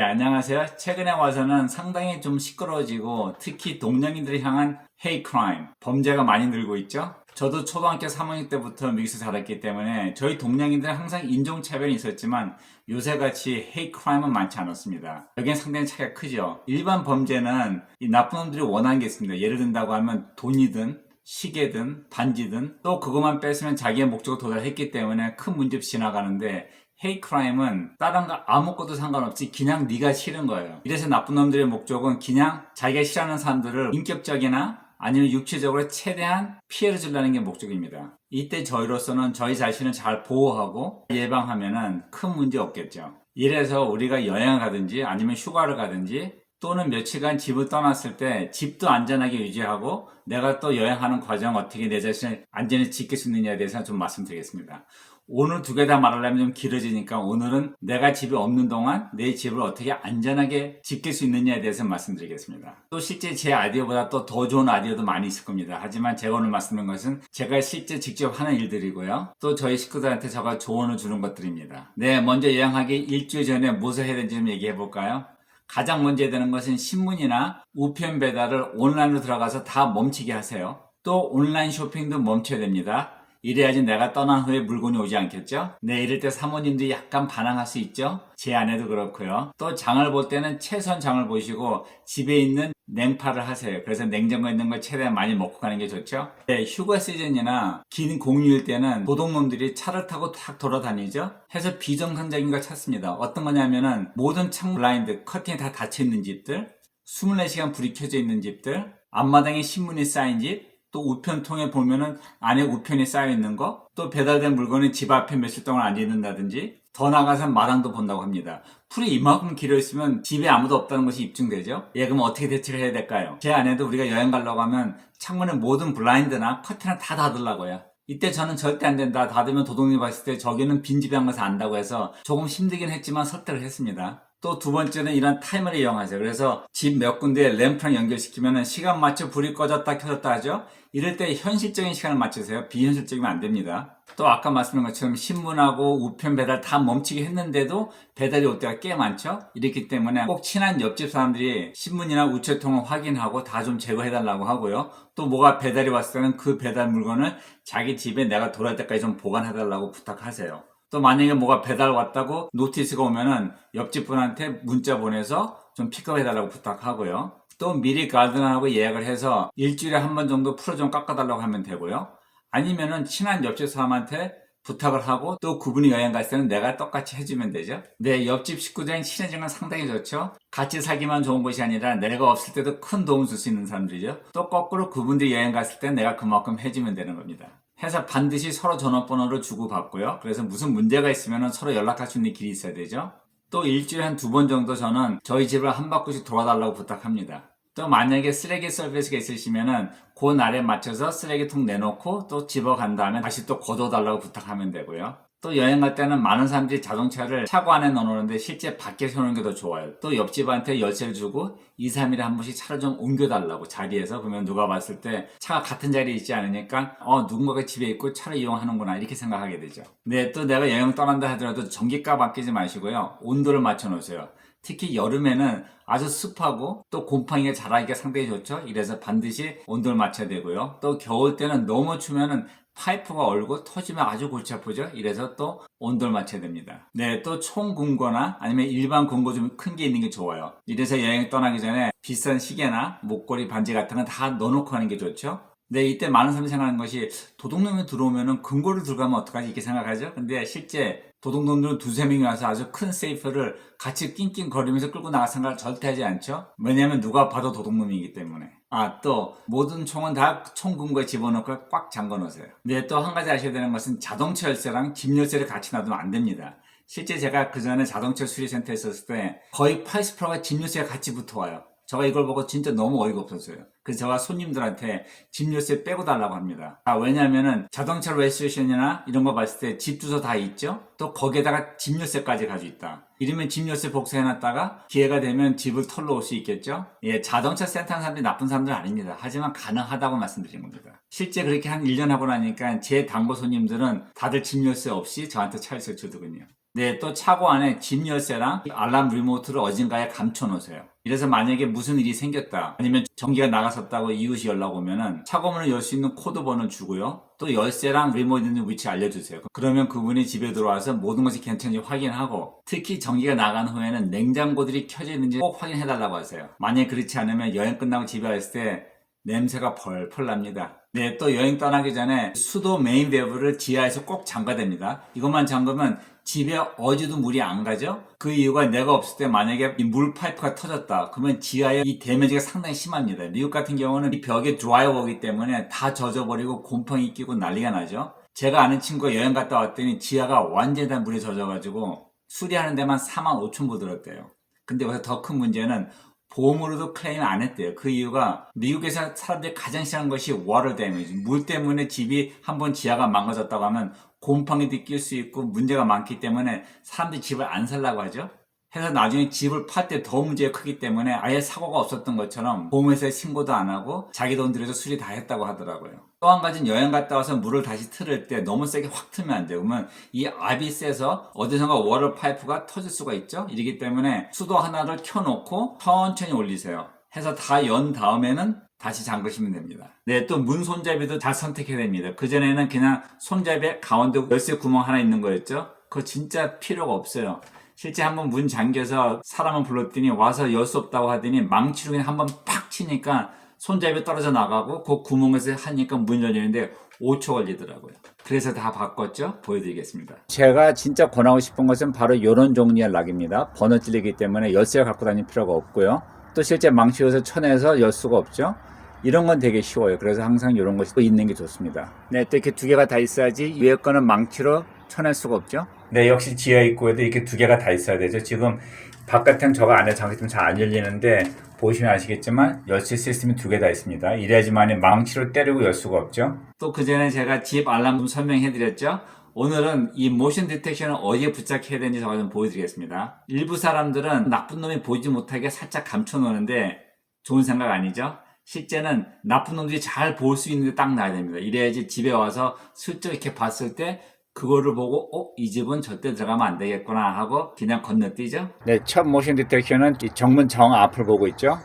네, 안녕하세요. 최근에 와서는 상당히 좀 시끄러워지고 특히 동양인들을 향한 헤이 크라임, 범죄가 많이 늘고 있죠. 저도 초등학교 3학년 때부터 미국에서 자랐기 때문에 저희 동양인들은 항상 인종차별이 있었지만 요새같이 헤이 크라임은 많지 않았습니다. 여기는 상당히 차이가 크죠. 일반 범죄는 이 나쁜 놈들이 원하는 게 있습니다. 예를 든다고 하면 돈이든 시계든 반지든 또 그것만 뺐으면 자기의 목적을 도달했기 때문에 큰 문제 없이 지나가는데 헤이 크라임은 다른 거 아무것도 상관없이 그냥 네가 싫은 거예요. 이래서 나쁜 놈들의 목적은 그냥 자기가 싫어하는 사람들을 인격적이나 아니면 육체적으로 최대한 피해를 주려는 게 목적입니다. 이때 저희로서는 저희 자신을 잘 보호하고 예방하면은 큰 문제 없겠죠. 이래서 우리가 여행을 가든지 아니면 휴가를 가든지 또는 며칠간 집을 떠났을 때 집도 안전하게 유지하고 내가 또 여행하는 과정 어떻게 내 자신을 안전히 지킬 수 있느냐에 대해서 좀 말씀드리겠습니다. 오늘 두 개 다 말하려면 좀 길어지니까 오늘은 내가 집에 없는 동안 내 집을 어떻게 안전하게 지킬 수 있느냐에 대해서 말씀드리겠습니다. 또 실제 제 아이디어보다 또 더 좋은 아이디어도 많이 있을 겁니다. 하지만 제가 오늘 말씀드린 것은 제가 실제 직접 하는 일들이고요. 또 저희 식구들한테 제가 조언을 주는 것들입니다. 네, 먼저 여행하기 일주일 전에 무엇을 해야 되는지 좀 얘기해 볼까요? 가장 먼저 해야 되는 것은 신문이나 우편 배달을 온라인으로 들어가서 다 멈추게 하세요. 또 온라인 쇼핑도 멈춰야 됩니다. 이래야지 내가 떠난 후에 물건이 오지 않겠죠? 네, 이럴 때 사모님도 약간 반항할 수 있죠? 제 아내도 그렇고요. 또 장을 볼 때는 최선 장을 보시고 집에 있는 냉파를 하세요. 그래서 냉장고에 있는 걸 최대한 많이 먹고 가는 게 좋죠? 네, 휴가 시즌이나 긴 공휴일 때는 도둑놈들이 차를 타고 탁 돌아다니죠? 해서 비정상적인 걸 찾습니다. 어떤 거냐면은 모든 창 블라인드, 커튼이 다 닫혀 있는 집들, 24시간 불이 켜져 있는 집들, 앞마당에 신문이 쌓인 집, 또 우편 통에 보면은 안에 우편이 쌓여 있는 거, 또 배달된 물건이 집 앞에 며칠 동안 앉아 있는다든지, 더 나가서 마당도 본다고 합니다. 풀이 이만큼 길어 있으면 집에 아무도 없다는 것이 입증되죠? 예, 그럼 어떻게 대처를 해야 될까요? 제 아내도 우리가 여행 가려고 하면 창문에 모든 블라인드나 커튼을 다 닫으려고요. 이때 저는 절대 안 된다. 닫으면 도둑이 봤을 때 저기는 빈집에 한 것을 안다고 해서 조금 힘들긴 했지만 설득을 했습니다. 또 두 번째는 이런 타이머를 이용하세요. 그래서 집 몇 군데에 램프랑 연결시키면 시간 맞춰 불이 꺼졌다 켜졌다 하죠. 이럴 때 현실적인 시간을 맞추세요. 비현실적이면 안 됩니다. 또 아까 말씀드린 것처럼 신문하고 우편 배달 다 멈추게 했는데도 배달이 올 때가 꽤 많죠. 이렇기 때문에 꼭 친한 옆집 사람들이 신문이나 우체통을 확인하고 다 좀 제거해달라고 하고요. 또 뭐가 배달이 왔을 때는 그 배달 물건을 자기 집에 내가 돌아올 때까지 좀 보관해달라고 부탁하세요. 또 만약에 뭐가 배달 왔다고 노티스가 오면은 옆집 분한테 문자 보내서 좀 픽업해달라고 부탁하고요. 또 미리 가든하고 예약을 해서 일주일에 한 번 정도 풀어 좀 깎아달라고 하면 되고요. 아니면은 친한 옆집 사람한테 부탁을 하고 또 그분이 여행 갔을 때는 내가 똑같이 해주면 되죠. 네, 옆집 식구들은 친해지는 건 상당히 좋죠. 같이 살기만 좋은 것이 아니라 내가 없을 때도 큰 도움을 줄수 있는 사람들이죠. 또 거꾸로 그분들이 여행 갔을 때 내가 그만큼 해주면 되는 겁니다. 해서 반드시 서로 전화번호를 주고받고요. 그래서 무슨 문제가 있으면 서로 연락할 수 있는 길이 있어야 되죠. 또 일주일에 한 두 번 정도 저는 저희 집을 한 바퀴씩 돌아달라고 부탁합니다. 또 만약에 쓰레기 서비스가 있으시면은 그 날에 맞춰서 쓰레기통 내놓고 또 집어간 다음에 다시 또 걷어달라고 부탁하면 되고요. 또 여행 갈 때는 많은 사람들이 자동차를 차고 안에 넣어놓는데 실제 밖에 세우는 게 더 좋아요. 또 옆집한테 열쇠를 주고 2, 3일에 한 번씩 차를 좀 옮겨달라고 자리에서 그러면 누가 봤을 때 차가 같은 자리에 있지 않으니까 어 누군가가 집에 있고 차를 이용하는구나 이렇게 생각하게 되죠. 네, 또 내가 여행 떠난다 하더라도 전기값 아끼지 마시고요. 온도를 맞춰 놓으세요. 특히 여름에는 아주 습하고 또 곰팡이가 자라기가 상당히 좋죠. 이래서 반드시 온도를 맞춰야 되고요. 또 겨울 때는 너무 추면은 파이프가 얼고 터지면 아주 골치 아프죠. 이래서 또 온도를 맞춰야 됩니다. 네, 또 총 금고나 아니면 일반 금고 좀 큰 게 있는 게 좋아요. 이래서 여행 떠나기 전에 비싼 시계나 목걸이 반지 같은 건 다 넣어놓고 하는 게 좋죠. 네, 이때 많은 사람이 생각하는 것이 도둑놈이 들어오면은 금고를 들어가면 어떡하지 이렇게 생각하죠. 근데 실제 도둑놈들은 두세 명이 와서 아주 큰 세이프를 같이 낑낑거리면서 끌고 나갈 생각을 절대 하지 않죠. 왜냐하면 누가 봐도 도둑놈이기 때문에. 아, 또 모든 총은 다 총금고에 집어넣고 꽉 잠궈 놓으세요. 네, 또한 가지 아셔야 되는 것은 자동차 열쇠랑 집 열쇠를 같이 놔두면 안 됩니다. 실제 제가 그 전에 자동차 수리센터에 있었을 때 거의 80%가 집 열쇠가 같이 붙어와요. 제가 이걸 보고 진짜 너무 어이가 없었어요. 그래서 제가 손님들한테 집 열쇠 빼고 달라고 합니다. 아, 왜냐면은 자동차 레지스트레이션이나 이런 거 봤을 때 집 주소 다 있죠? 또 거기에다가 집 열쇠까지 가지고 있다. 이러면 집 열쇠 복사해놨다가 기회가 되면 집을 털러 올 수 있겠죠? 예, 자동차 센터 하는 사람들이 나쁜 사람들은 아닙니다. 하지만 가능하다고 말씀드린 겁니다. 실제 그렇게 한 1년 하고 나니까 제 단골 손님들은 다들 집 열쇠 없이 저한테 차 열쇠 주더군요. 네, 또 차고 안에 집 열쇠랑 알람 리모트를 어딘가에 감춰 놓으세요. 이래서 만약에 무슨 일이 생겼다, 아니면 전기가 나갔었다고 이웃이 연락 오면은 차고문을 열 수 있는 코드 번호 주고요. 또 열쇠랑 리모트 있는 위치 알려주세요. 그러면 그분이 집에 들어와서 모든 것이 괜찮은지 확인하고, 특히 전기가 나간 후에는 냉장고들이 켜져 있는지 꼭 확인해 달라고 하세요. 만약에 그렇지 않으면 여행 끝나고 집에 왔을 때 냄새가 펄펄 납니다. 네, 또 여행 떠나기 전에 수도 메인 밸브를 지하에서 꼭 잠가야 됩니다. 이것만 잠그면 집에 어디도 물이 안 가죠? 그 이유가 내가 없을 때 만약에 이물 파이프가 터졌다. 그러면 지하에 이 데미지가 상당히 심합니다. 미국 같은 경우는 이 벽에 드라이버기 때문에 다 젖어버리고 곰팡이 끼고 난리가 나죠. 제가 아는 친구가 여행 갔다 왔더니 지하가 완전히 다 물에 젖어가지고 수리하는 데만 4만 5천 불 들었대요. 근데 여기서 더 큰 문제는 보험으로도 클레임 안 했대요. 그 이유가 미국에서 사람들이 가장 싫어하는 것이 water damage. 물 때문에 집이 한번 지하가 망가졌다고 하면 곰팡이도 낄 수 있고 문제가 많기 때문에 사람들이 집을 안 살라고 하죠. 해서 나중에 집을 팔 때 더 문제가 크기 때문에 아예 사고가 없었던 것처럼 보험회사에 신고도 안 하고 자기 돈 들여서 수리 다 했다고 하더라고요. 또 한 가지는 여행 갔다 와서 물을 다시 틀을 때 너무 세게 확 틀면 안 돼요. 그러면 이 압이 세서 어디선가 워터 파이프가 터질 수가 있죠. 이러기 때문에 수도 하나를 켜놓고 천천히 올리세요. 해서 다 연 다음에는 다시 잠그시면 됩니다. 네, 또 문 손잡이도 잘 선택해야 됩니다. 그전에는 그냥 손잡이에 가운데 열쇠 구멍 하나 있는 거였죠. 그거 진짜 필요가 없어요. 실제 한번 문 잠겨서 사람을 불렀더니 와서 열 수 없다고 하더니 망치로 그냥 한번 팍 치니까 손잡이 떨어져 나가고 그 구멍에서 하니까 문 열리는데 5초 걸리더라고요. 그래서 다 바꿨죠? 보여드리겠습니다. 제가 진짜 권하고 싶은 것은 바로 이런 종류의 락입니다. 번호 찔리기 때문에 열쇠를 갖고 다닐 필요가 없고요. 또 실제 망치로서 쳐내서 열 수가 없죠. 이런 건 되게 쉬워요. 그래서 항상 이런 것이 또 있는 게 좋습니다. 네, 또 이렇게 두 개가 다 있어야지 위에 거는 망치로 쳐낼 수가 없죠. 네, 역시 지하 입구에도 이렇게 두 개가 다 있어야 되죠. 지금 바깥은 저거 안에 잠겼으면 잘 안 열리는데 보시면 아시겠지만 열쇠 시스템이 두 개 다 있습니다. 이래야지만 망치로 때리고 열 수가 없죠. 또 그 전에 제가 집 알람 좀 설명해 드렸죠. 오늘은 이 모션 디텍션을 어디에 부착해야 되는지 제가 좀 보여드리겠습니다. 일부 사람들은 나쁜 놈이 보이지 못하게 살짝 감춰 놓는데 좋은 생각 아니죠? 실제는 나쁜 놈들이 잘 볼 수 있는데 딱 놔야 됩니다. 이래야지 집에 와서 슬쩍 이렇게 봤을 때 그거를 보고 어? 이 집은 절대 들어가면 안 되겠구나 하고 그냥 건너뛰죠. 네, 첫 모션 디텍션은 이 정문 정 앞을 보고 있죠.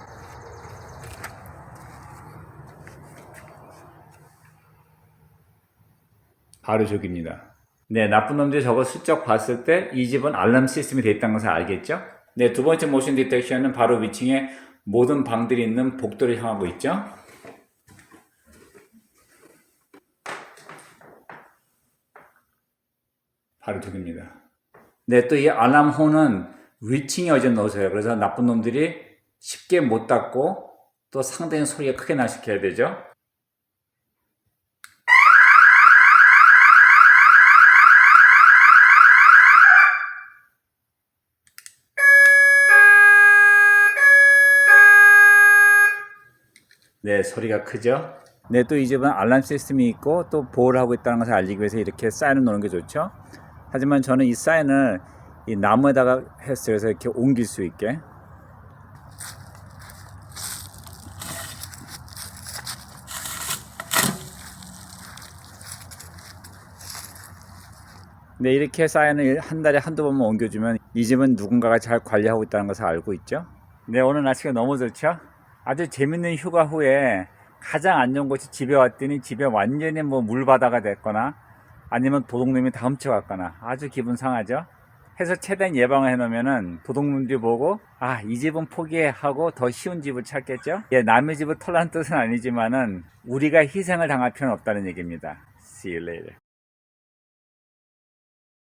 바로 저기입니다. 네, 나쁜 놈들이 저거 슬쩍 봤을 때 이 집은 알람 시스템이 되어 있다는 것을 알겠죠? 네, 두 번째 모션 디텍션은 바로 위층에 모든 방들이 있는 복도를 향하고 있죠? 바로 저기입니다. 네, 또이 알람 호는 위층에 어제 넣으세요. 그래서 나쁜 놈들이 쉽게 못 닫고 또 상당히 소리가 크게 나시켜야 되죠? 네, 소리가 크죠? 네, 또 이 집은 알람 시스템이 있고 또 보호를 하고 있다는 것을 알리기 위해서 이렇게 사인을 놓는 게 좋죠. 하지만 저는 이 사인을 이 나무에다가 했어요. 그래서 이렇게 옮길 수 있게. 네, 이렇게 사인을 한 달에 한두 번만 옮겨주면 이 집은 누군가가 잘 관리하고 있다는 것을 알고 있죠. 네, 오늘 날씨가 너무 좋죠? 아주 재밌는 휴가 후에 가장 안 좋은 곳이 집에 왔더니 집에 완전히 뭐 물바다가 됐거나 아니면 도둑놈이 다 훔쳐갔거나 아주 기분 상하죠. 해서 최대한 예방을 해놓으면은 도둑놈들이 보고 아 이 집은 포기해 하고 더 쉬운 집을 찾겠죠. 예, 남의 집을 털라는 뜻은 아니지만은 우리가 희생을 당할 필요는 없다는 얘기입니다. See you later.